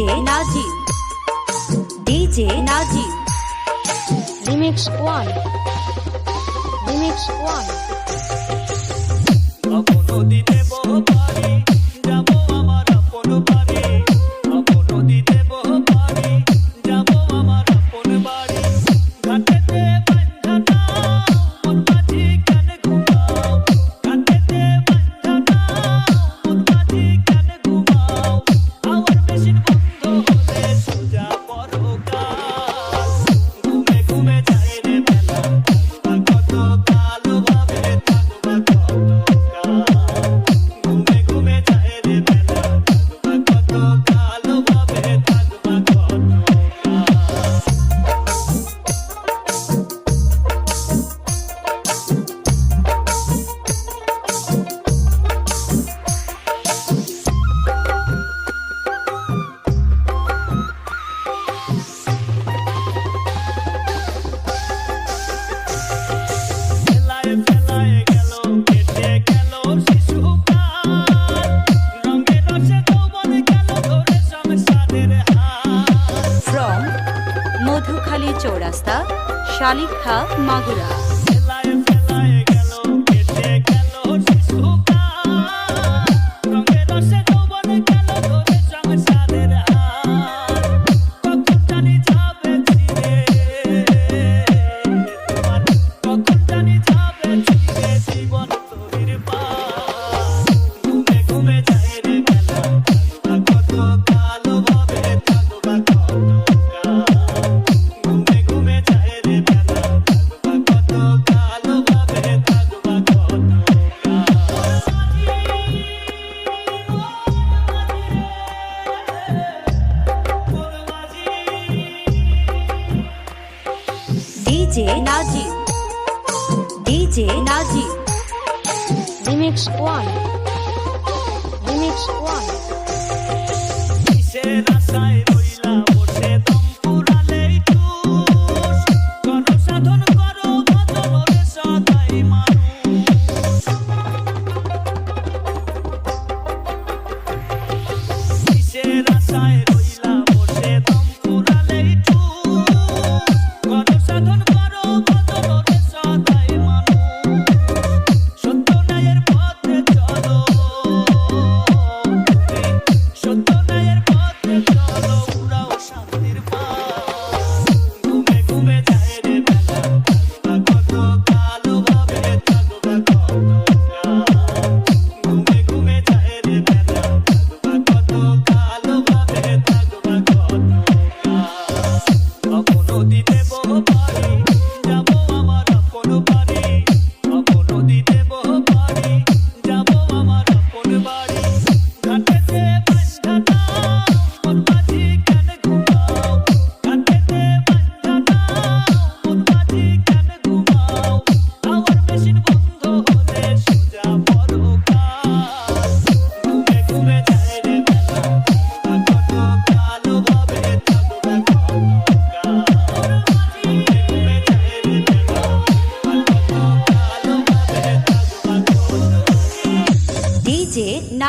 DJ Nazim. DJ Nazim. Remix one. Remix one. অবনদী দেব পারি যাব শালিখা মাগুরা। গেল কেটে গেল DJ Nazim DJ Nazim remix one. Remix one. কিসের আশায় রইলা ওঠে দম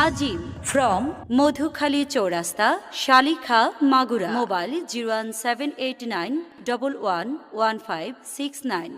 নাজিম ফ্রম মধুখালি চৌরাস্তা, Shalikha, Magura. Mobile zero one seven eight nine double one one five six nine